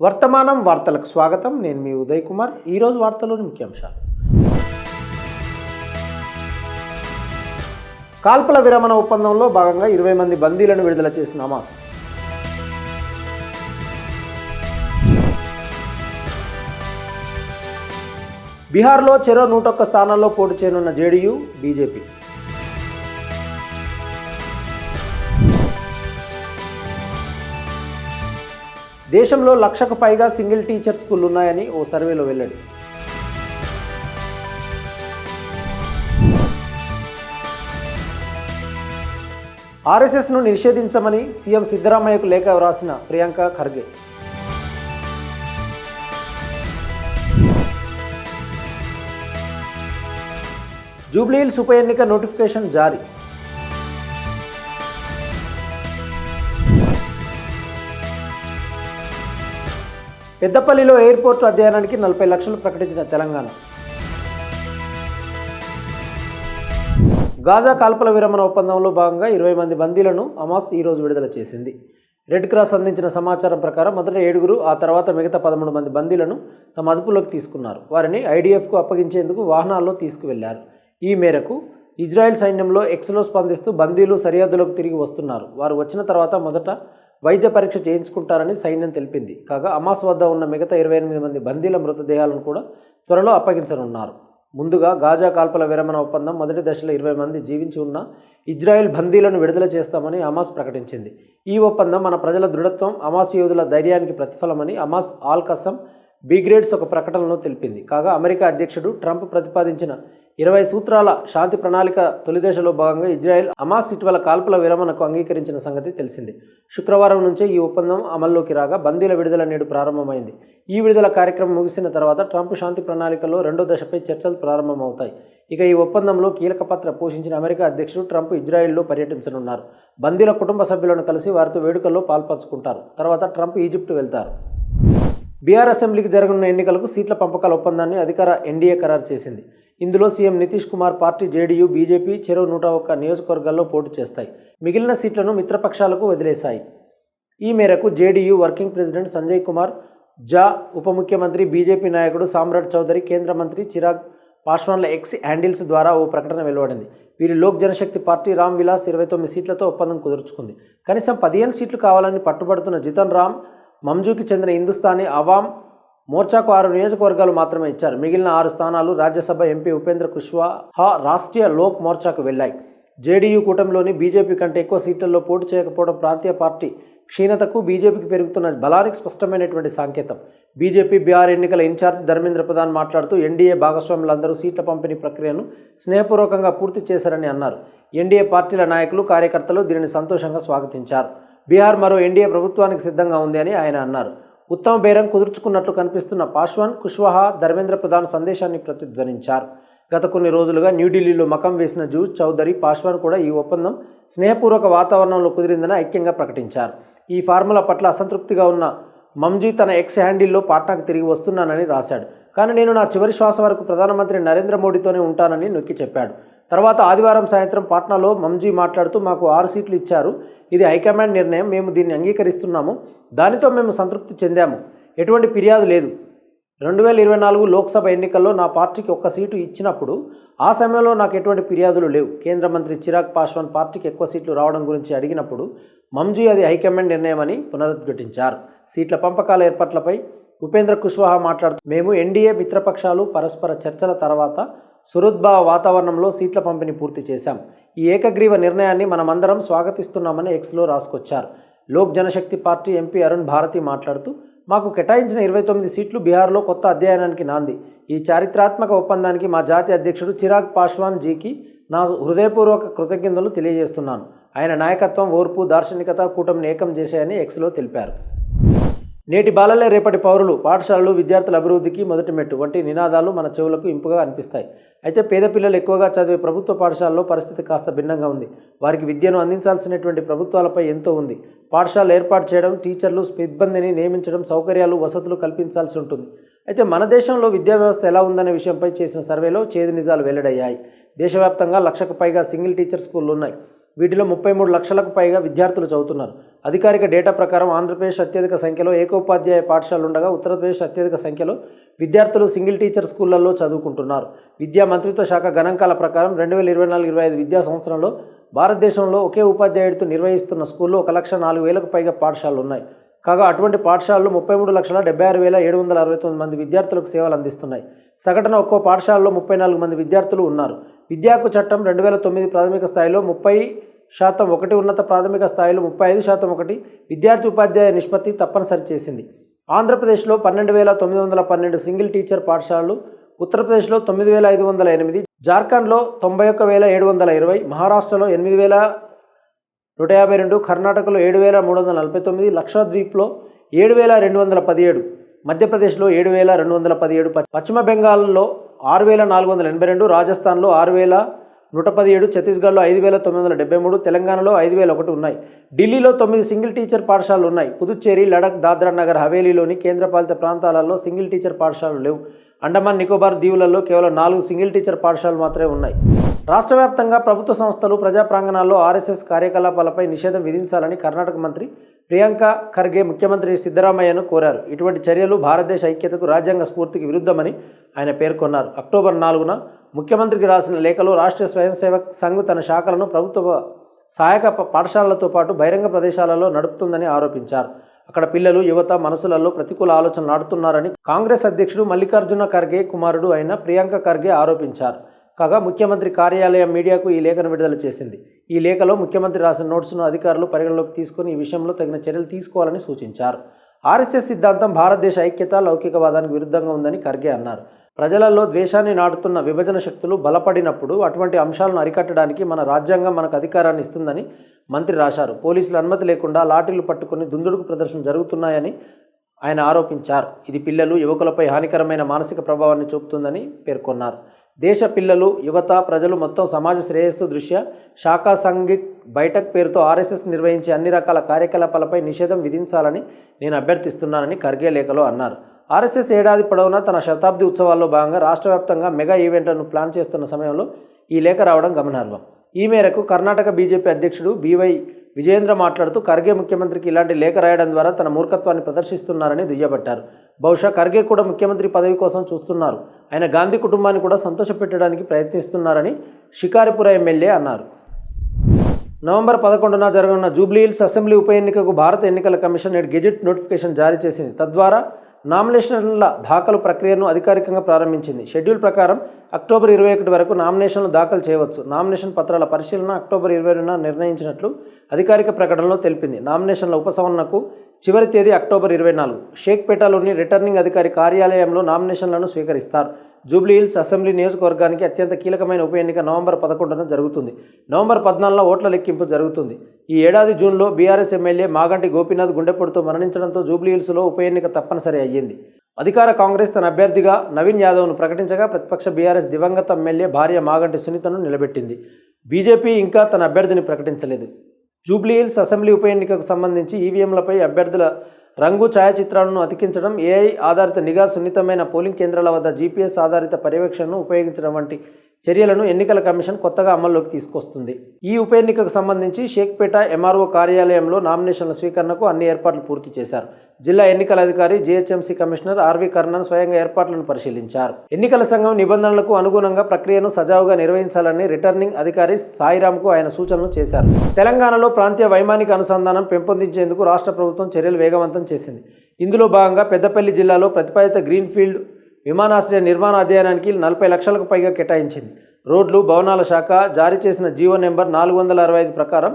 వర్తమానం వార్తలకు స్వాగతం. నేను మీ ఉదయ్ కుమార్. ఈరోజు వార్తలోని ముఖ్యాంశాలు. కాల్పల విరమణ ఒప్పందంలో భాగంగా ఇరవై మంది బందీలను విడుదల చేసిన హమాస్. బీహార్లో చెరో నూటొక్క స్థానాల్లో పోటీ చేయనున్న జేడీయూ బీజేపీ. దేశంలో లక్షకు పైగా సింగిల్ టీచర్ స్కూల్ ఉన్నాయని ఓ సర్వేలో వెల్లడి. ఆర్ఎస్ఎస్ను నిషేధించమని సీఎం సిద్ధరామయ్యకు లేఖ వ్రాసిన ప్రియాంక ఖర్గే. జూబ్లీహిల్స్ ఉప ఎన్నిక నోటిఫికేషన్ జారీ. పెద్దపల్లిలో ఎయిర్పోర్టు అధ్యయనానికి నలభై లక్షలు ప్రకటించిన తెలంగాణ. గాజా కాల్పల విరమణ ఒప్పందంలో భాగంగా ఇరవై మంది బందీలను అమాస్ ఈరోజు విడుదల చేసింది. రెడ్ క్రాస్ అందించిన సమాచారం ప్రకారం మొదట ఏడుగురు ఆ తర్వాత మిగతా పదమూడు మంది బందీలను తమ అదుపులోకి తీసుకున్నారు. వారిని ఐడిఎఫ్కు అప్పగించేందుకు వాహనాల్లో తీసుకువెళ్ళారు. ఈ మేరకు ఇజ్రాయెల్ సైన్యంలో ఎక్స్లో స్పందిస్తూ బందీలు సరిహద్దులోకి తిరిగి వస్తున్నారు. వారు వచ్చిన తర్వాత మొదట వైద్య పరీక్ష చేయించుకుంటారని సైన్యం తెలిపింది. కాగా అమాస్ వద్ద ఉన్న మిగతా ఇరవై ఎనిమిది మంది బందీల మృతదేహాలను కూడా త్వరలో అప్పగించనున్నారు. ముందుగా గాజా కాల్పల విరమణ ఒప్పందం మొదటి దశలో ఇరవై మంది జీవించి ఉన్న ఇజ్రాయెల్ బందీలను విడుదల చేస్తామని అమాస్ ప్రకటించింది. ఈ ఒప్పందం మన ప్రజల దృఢత్వం అమాస్ యోధుల ధైర్యానికి ప్రతిఫలమని అమాస్ ఆల్ కసం బిగ్రేడ్స్ ఒక ప్రకటనలో తెలిపింది. కాగా అమెరికా అధ్యక్షుడు ట్రంప్ ప్రతిపాదించిన ఇరవై సూత్రాల శాంతి ప్రణాళిక తొలి దశలో భాగంగా ఇజ్రాయెల్ అమాస్ ఇటీవల కాల్పుల విరమణకు అంగీకరించిన సంగతి తెలిసింది. శుక్రవారం నుంచే ఈ ఒప్పందం అమల్లోకి రాగా బందీల విడుదల నేడు ప్రారంభమైంది. ఈ విడుదల కార్యక్రమం ముగిసిన తర్వాత ట్రంప్ శాంతి ప్రణాళికలో రెండో దశపై చర్చలు ప్రారంభమవుతాయి. ఇక ఈ ఒప్పందంలో కీలక పాత్ర పోషించిన అమెరికా అధ్యక్షుడు ట్రంప్ ఇజ్రాయెల్లో పర్యటించనున్నారు. బందీల కుటుంబ సభ్యులను కలిసి వారితో వేడుకల్లో పాల్పంచుకుంటారు. తర్వాత ట్రంప్ ఈజిప్ట్ వెళ్తారు. బీఆర్ అసెంబ్లీకి జరగనున్న ఎన్నికలకు సీట్ల పంపకాల ఒప్పందాన్ని అధికార ఎన్డీఏ ఖరారు చేసింది. ఇందులో CM Nitish Kumar party JDU BJP చెరో నూట ఒక్క నియోజకవర్గాల్లో పోటీ చేస్తాయి. మిగిలిన సీట్లను మిత్రపక్షాలకు వదిలేశాయి. ఈ మేరకు JDU working president Sanjay Kumar Jha ఉప ముఖ్యమంత్రి బీజేపీ నాయకుడు సామ్రాట్ చౌదరి కేంద్ర మంత్రి చిరాగ్ పాశ్వాన్ల ఎక్స్ హ్యాండిల్స్ ద్వారా ఓ ప్రకటన వెలువడింది. వీరి లోక్ జనశక్తి పార్టీ రామ్ విలాస్ ఇరవై తొమ్మిది సీట్లతో ఒప్పందం కుదుర్చుకుంది. కనీసం పదిహేను సీట్లు కావాలని పట్టుబడుతున్న జితన్ రామ్ మంజూకి చెందిన హిందుస్థానీ అవామ్ మోర్చాకు ఆరు నియోజకవర్గాలు మాత్రమే ఇచ్చారు. మిగిలిన ఆరు స్థానాలు రాజ్యసభ ఎంపీ ఉపేంద్ర కుష్వాహా రాష్ట్రీయ లోక్ మోర్చాకు వెళ్ళాయి. జేడీయూ కూటమిలోని బీజేపీ కంటే ఎక్కువ సీట్లలో పోటీ చేయకపోవడం ప్రాంతీయ పార్టీ క్షీణతకు బీజేపీకి పెరుగుతున్న బలానికి స్పష్టమైనటువంటి సంకేతం. బీజేపీ బీఆర్ ఎన్నికల ఇన్ఛార్జ్ ధర్మేంద్ర ప్రధాన్ మాట్లాడుతూ ఎన్డీఏ భాగస్వాములందరూ సీట్ల పంపిణీ ప్రక్రియను స్నేహపూర్వకంగా పూర్తి చేశారని అన్నారు. ఎన్డీఏ పార్టీల నాయకులు కార్యకర్తలు దీనిని సంతోషంగా స్వాగతించారు. బీహార్ మరో ఎన్డీఏ ప్రభుత్వానికి సిద్ధంగా ఉంది అని ఆయన అన్నారు. ఉత్తమ బేరం కుదుర్చుకున్నట్లు కనిపిస్తున్న పాశ్వాన్ కుష్వాహా ధర్మేంద్ర ప్రధాన్ సందేశాన్ని ప్రతిధ్వనించారు. గత కొన్ని రోజులుగా న్యూఢిల్లీలో మకం వేసిన జూజ్ చౌదరి పాశ్వాన్ కూడా ఈ ఒప్పందం స్నేహపూర్వక వాతావరణంలో కుదిరిందని ఐక్యంగా ప్రకటించారు. ఈ ఫార్ములా పట్ల అసంతృప్తిగా ఉన్న మమ్జీ తన ఎక్స్ హ్యాండిల్లో పాట్నాకు తిరిగి వస్తున్నానని రాశాడు. కానీ నేను నా చివరి శ్వాస వరకు ప్రధానమంత్రి నరేంద్ర మోడీతోనే ఉంటానని నొక్కి చెప్పాడు. తర్వాత ఆదివారం సాయంత్రం పాట్నాలో మమ్జీ మాట్లాడుతూ మాకు ఆరు సీట్లు ఇచ్చారు. ఇది హైకమాండ్ నిర్ణయం. మేము దీన్ని అంగీకరిస్తున్నాము. దానితో మేము సంతృప్తి చెందాము. ఎటువంటి ఫిర్యాదు లేదు. రెండు వేల ఇరవై నాలుగు లోక్సభ ఎన్నికల్లో నా పార్టీకి ఒక్క సీటు ఇచ్చినప్పుడు ఆ సమయంలో నాకు ఎటువంటి ఫిర్యాదులు లేవు. కేంద్ర మంత్రి చిరాగ్ పాశ్వాన్ పార్టీకి ఎక్కువ సీట్లు రావడం గురించి అడిగినప్పుడు మంజీ అది హైకమాండ్ నిర్ణయమని పునరుద్ఘటించారు. సీట్ల పంపకాల ఏర్పాట్లపై ఉపేంద్ర కుష్వాహా మాట్లాడుతూ మేము ఎన్డీఏ మిత్రపక్షాలు పరస్పర చర్చల తర్వాత సుహృద్భావ వాతావరణంలో సీట్ల పంపిణీ పూర్తి చేశాం. ఈ ఏకగ్రీవ నిర్ణయాన్ని మనమందరం స్వాగతిస్తున్నామని ఎక్స్లో రాసుకొచ్చారు. లోక్ జనశక్తి పార్టీ ఎంపీ అరుణ్ భారతి మాట్లాడుతూ మాకు కేటాయించిన ఇరవై తొమ్మిది సీట్లు బీహార్లో కొత్త అధ్యయనానికి నాంది. ఈ చారిత్రాత్మక ఒప్పందానికి మా జాతీయ అధ్యక్షుడు చిరాగ్ పాశ్వాన్ జీకి నా హృదయపూర్వక కృతజ్ఞతలు తెలియజేస్తున్నాను. ఆయన నాయకత్వం ఓర్పు దార్శనికత కూటమిని ఏకం చేశాయని ఎక్స్లో తెలిపారు. నేటి బాలలే రేపటి పౌరులు. పాఠశాలలు విద్యార్థుల అభివృద్ధికి మొదటి మెట్టు. వంటి నినాదాలు మన చెవులకు ఇంపుగా అనిపిస్తాయి. అయితే పేద పిల్లలు ఎక్కువగా చదివే ప్రభుత్వ పాఠశాలలో పరిస్థితి కాస్త భిన్నంగా ఉంది. వారికి విద్యను అందించాల్సినటువంటి ప్రభుత్వాలపై ఎంతో ఉంది. పాఠశాలలు ఏర్పాటు చేయడం టీచర్లు సిబ్బందిని నియమించడం సౌకర్యాలు వసతులు కల్పించాల్సి ఉంటుంది. అయితే మన దేశంలో విద్యా వ్యవస్థ ఎలా ఉందనే విషయంపై చేసిన సర్వేలో చేదు నిజాలు వెల్లడయ్యాయి. దేశవ్యాప్తంగా లక్షకు పైగా సింగిల్ టీచర్ స్కూళ్ళు ఉన్నాయి. వీటిలో ముప్పై మూడు లక్షలకు పైగా విద్యార్థులు చదువుతున్నారు. అధికారిక డేటా ప్రకారం ఆంధ్రప్రదేశ్ అత్యధిక సంఖ్యలో ఏకోపాధ్యాయ పాఠశాలలు ఉండగా ఉత్తరప్రదేశ్ అత్యధిక సంఖ్యలో విద్యార్థులు సింగిల్ టీచర్ స్కూళ్ళలో చదువుకుంటున్నారు. విద్యా మంత్రిత్వ శాఖ గణాంకాల ప్రకారం రెండు వేల ఇరవై నాలుగు ఇరవై ఐదు విద్యా సంవత్సరంలో భారతదేశంలో ఒకే ఉపాధ్యాయుడితో నిర్వహిస్తున్న స్కూల్లో ఒక లక్ష నాలుగు వేలకు పైగా పాఠశాలలు ఉన్నాయి. కాగా అటువంటి పాఠశాలలు ముప్పై మూడు లక్షల డెబ్బై ఆరు వేల ఏడు వందల అరవై తొమ్మిది మంది విద్యార్థులకు సేవలు అందిస్తున్నాయి. సగటున ఒక్కో పాఠశాలలో ముప్పై నాలుగు మంది విద్యార్థులు ఉన్నారు. విద్యాకు చట్టం రెండు వేల తొమ్మిది ప్రాథమిక స్థాయిలో ముప్పై శాతం ఒకటి ఉన్నత ప్రాథమిక స్థాయిలో ముప్పై ఐదు శాతం ఒకటి విద్యార్థి ఉపాధ్యాయ నిష్పత్తి తప్పనిసరి చేసింది. ఆంధ్రప్రదేశ్లో పన్నెండు వేల తొమ్మిది వందల పన్నెండు సింగిల్ టీచర్ పాఠశాలలు ఉత్తరప్రదేశ్లో తొమ్మిది వేల ఐదు వందల ఎనిమిది జార్ఖండ్లో తొంభై ఒక్క వేల ఏడు వందల ఇరవై మహారాష్ట్రలో ఎనిమిది వేల నూట యాభై రెండు కర్ణాటకలో ఏడు వేల మూడు వందల నలభై తొమ్మిది లక్షద్వీప్లో ఏడు వేల రెండు వందల పదిహేడు మధ్యప్రదేశ్లో ఏడు వేల రెండు వందల పదిహేడు పశ్చిమ బెంగాల్లో ఆరు వేల నాలుగు వందల ఎనభై రెండు రాజస్థాన్లో ఆరు వేల నూట పదిహేడు ఛత్తీస్గఢ్లో ఐదు వేల తొమ్మిది వందల డెబ్బై మూడు తెలంగాణలో ఐదు వేల ఒకటి ఉన్నాయి. ఢిల్లీలో తొమ్మిది సింగిల్ టీచర్ పాఠశాలలు ఉన్నాయి. పుదుచ్చేరి లడక్ దాద్రా నగర్ హవేలీలోని కేంద్రపాలిత ప్రాంతాలలో సింగిల్ టీచర్ పాఠశాలలు లేవు. అండమాన్ నికోబార్ దీవులలో కేవలం నాలుగు సింగిల్ టీచర్ పాఠశాలలు మాత్రమే ఉన్నాయి. రాష్ట్ర వ్యాప్తంగా ప్రభుత్వ సంస్థలు ప్రజా ప్రాంగణాల్లో ఆర్ఎస్ఎస్ కార్యకలాపాలపై నిషేధం విధించాలని కర్ణాటక మంత్రి ప్రియాంక ఖర్గే ముఖ్యమంత్రి సిద్ధరామయ్యను కోరారు. ఇటువంటి చర్యలు భారతదేశ ఐక్యతకు రాజ్యాంగ స్ఫూర్తికి విరుద్ధమని ఆయన పేర్కొన్నారు. అక్టోబర్ నాలుగున ముఖ్యమంత్రికి రాసిన లేఖలో రాష్ట్ర స్వయం సేవక్ సంఘ్ తన శాఖలను ప్రభుత్వ సహాయక పాఠశాలలతో పాటు బహిరంగ ప్రదేశాలలో నడుపుతుందని ఆరోపించారు. అక్కడ పిల్లలు యువత మనసులలో ప్రతికూల ఆలోచనలు నాడుతున్నారని కాంగ్రెస్ అధ్యక్షుడు మల్లికార్జున ఖర్గే కుమారుడు అయిన ప్రియాంక ఖర్గే ఆరోపించారు. కాగా ముఖ్యమంత్రి కార్యాలయం మీడియాకు ఈ లేఖను విడుదల చేసింది. ఈ లేఖలో ముఖ్యమంత్రి రాసిన నోట్స్ను అధికారులు పరిగణలోకి తీసుకుని ఈ విషయంలో తగిన చర్యలు తీసుకోవాలని సూచించారు. ఆర్ఎస్ఎస్ సిద్ధాంతం భారతదేశ ఐక్యత లౌకికవాదానికి విరుద్ధంగా ఉందని ఖర్గే అన్నారు. ప్రజలలో ద్వేషాన్ని నాటుతున్న విభజన శక్తులు బలపడినప్పుడు అటువంటి అంశాలను అరికట్టడానికి మన రాజ్యాంగం మనకు అధికారాన్ని ఇస్తుందని మంత్రి రాశారు. పోలీసుల అనుమతి లేకుండా లాఠీలు పట్టుకుని దుందుడుకు ప్రదర్శన జరుగుతున్నాయని ఆయన ఆరోపించారు. ఇది పిల్లలు యువకులపై హానికరమైన మానసిక ప్రభావాన్ని చూపుతుందని పేర్కొన్నారు. దేశ పిల్లలు యువత ప్రజలు మొత్తం సమాజ శ్రేయస్సు దృష్ట్యా శాఖా సంఘిక్ బైఠక్ పేరుతో ఆర్ఎస్ఎస్ నిర్వహించే అన్ని రకాల కార్యకలాపాలపై నిషేధం విధించాలని నేను అభ్యర్థిస్తున్నానని ఖర్గే లేఖలో అన్నారు. ఆర్ఎస్ఎస్ ఏడాది పొడవునా తన శతాబ్ది ఉత్సవాల్లో భాగంగా రాష్ట్ర వ్యాప్తంగా మెగా ఈవెంట్లను ప్లాన్ చేస్తున్న సమయంలో ఈ లేఖ రావడం గమనార్హం. ఈ మేరకు కర్ణాటక బీజేపీ అధ్యక్షుడు బీవై విజయేంద్ర మాట్లాడుతూ ఖర్గే ముఖ్యమంత్రికి ఇలాంటి లేఖ రాయడం ద్వారా తన మూర్ఖత్వాన్ని ప్రదర్శిస్తున్నారని దుయ్యబట్టారు. బహుశా ఖర్గే కూడా ముఖ్యమంత్రి పదవి కోసం చూస్తున్నారు. ఆయన గాంధీ కుటుంబాన్ని కూడా సంతోషపెట్టడానికి ప్రయత్నిస్తున్నారని షికారిపుర ఎమ్మెల్యే అన్నారు. నవంబర్ పదకొండున జరగనున్న జూబ్లీహిల్స్ అసెంబ్లీ ఉప ఎన్నికకు భారత ఎన్నికల కమిషన్ నేడు గెజెట్ నోటిఫికేషన్ జారీ చేసింది. తద్వారా నామినేషన్ల దాఖలు ప్రక్రియను అధికారికంగా ప్రారంభించింది. షెడ్యూల్ ప్రకారం అక్టోబర్ ఇరవై ఒకటి వరకు నామినేషన్లు దాఖలు చేయవచ్చు. నామినేషన్ పత్రాల పరిశీలన అక్టోబర్ ఇరవై రెండున నిర్ణయించినట్లు అధికారిక ప్రకటనలో తెలిపింది. నామినేషన్ల ఉపసంహరణకు చివరి తేదీ అక్టోబర్ ఇరవై నాలుగు. షేక్పేటలోని రిటర్నింగ్ అధికారి కార్యాలయంలో నామినేషన్లను స్వీకరిస్తారు. జూబ్లీహిల్స్ అసెంబ్లీ నియోజకవర్గానికి అత్యంత కీలకమైన ఉప ఎన్నిక నవంబర్ పదకొండున జరుగుతుంది. నవంబర్ పద్నాలుగున ఓట్ల లెక్కింపు జరుగుతుంది. ఈ ఏడాది జూన్లో బీఆర్ఎస్ ఎమ్మెల్యే మాగంటి గోపీనాథ్ గుండెపోటుతో మరణించడంతో జూబ్లీహిల్స్లో ఉప ఎన్నిక తప్పనిసరి అయ్యింది. అధికార కాంగ్రెస్ తన అభ్యర్థిగా నవీన్ యాదవ్ను ప్రకటించగా ప్రతిపక్ష బీఆర్ఎస్ దివంగత ఎమ్మెల్యే భార్య మాగంటి సునీతను నిలబెట్టింది. బీజేపీ ఇంకా తన అభ్యర్థిని ప్రకటించలేదు. జూబ్లీహిల్స్ అసెంబ్లీ ఉప ఎన్నికకు సంబంధించి ఈవీఎంలపై అభ్యర్థుల రంగు ఛాయాచిత్రాలను అతికించడం ఏఐ ఆధారిత నిఘా సున్నితమైన పోలింగ్ కేంద్రాల వద్ద జీపీఎస్ ఆధారిత పర్యవేక్షణను ఉపయోగించడం వంటి చర్యలను ఎన్నికల కమిషన్ కొత్తగా అమల్లోకి తీసుకొస్తుంది. ఈ ఉప ఎన్నికకు సంబంధించి షేక్పేట ఎంఆర్ఓ కార్యాలయంలో నామినేషన్ల స్వీకరణకు అన్ని ఏర్పాట్లు పూర్తి చేశారు. జిల్లా ఎన్నికల అధికారి జీహెచ్ఎంసీ కమిషనర్ ఆర్వి కర్ణన్ స్వయంగా ఏర్పాట్లను పరిశీలించారు. ఎన్నికల సంఘం నిబంధనలకు అనుగుణంగా ప్రక్రియను సజావుగా నిర్వహించాలని రిటర్నింగ్ అధికారి సాయిరామ్కు ఆయన సూచనలు చేశారు. తెలంగాణలో ప్రాంతీయ వైమానిక అనుసంధానం పెంపొందించేందుకు రాష్ట్ర ప్రభుత్వం చర్యలు వేగవంతం చేసింది. ఇందులో భాగంగా పెద్దపల్లి జిల్లాలో ప్రతిపాదిత గ్రీన్ఫీల్డ్ విమానాశ్రయ నిర్మాణ అధ్యయనానికి నలభై లక్షలకు పైగా కేటాయించింది. రోడ్లు భవనాల శాఖ జారీ చేసిన జీవో నెంబర్ నాలుగు వందల అరవై ఐదు ప్రకారం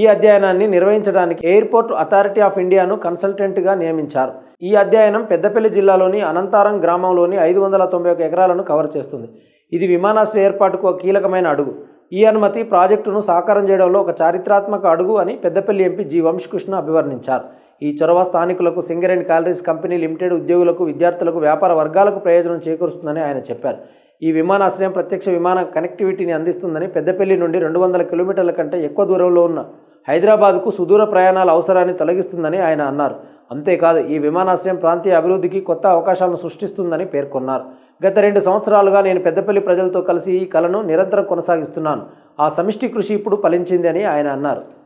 ఈ అధ్యయనాన్ని నిర్వహించడానికి ఎయిర్పోర్ట్ అథారిటీ ఆఫ్ ఇండియాను కన్సల్టెంట్గా నియమించారు. ఈ అధ్యయనం పెద్దపల్లి జిల్లాలోని అనంతారం గ్రామంలోని ఐదు వందల తొంభై ఒక ఎకరాలను కవర్ చేస్తుంది. ఇది విమానాశ్రయ ఏర్పాటుకు ఒక కీలకమైన అడుగు. ఈ అనుమతి ప్రాజెక్టును సాకారం చేయడంలో ఒక చారిత్రాత్మక అడుగు అని పెద్దపల్లి ఎంపీ జి వంశకృష్ణ అభివర్ణించారు. ఈ చొరవ స్థానికులకు సింగరేణి క్యాలరీస్ కంపెనీ లిమిటెడ్ ఉద్యోగులకు విద్యార్థులకు వ్యాపార వర్గాలకు ప్రయోజనం చేకూరుస్తుందని ఆయన చెప్పారు. ఈ విమానాశ్రయం ప్రత్యక్ష విమాన కనెక్టివిటీని అందిస్తుందని పెద్దపల్లి నుండి రెండు వందల కిలోమీటర్ల కంటే ఎక్కువ దూరంలో ఉన్న హైదరాబాద్కు సుదూర ప్రయాణాల అవసరాన్ని తొలగిస్తుందని ఆయన అన్నారు. అంతేకాదు ఈ విమానాశ్రయం ప్రాంతీయ అభివృద్ధికి కొత్త అవకాశాలను సృష్టిస్తుందని పేర్కొన్నారు. గత రెండు సంవత్సరాలుగా నేను పెద్దపల్లి ప్రజలతో కలిసి ఈ కళను నిరంతరం కొనసాగిస్తున్నాను. ఆ సమిష్టి కృషి ఇప్పుడు ఫలించింది అని ఆయన అన్నారు.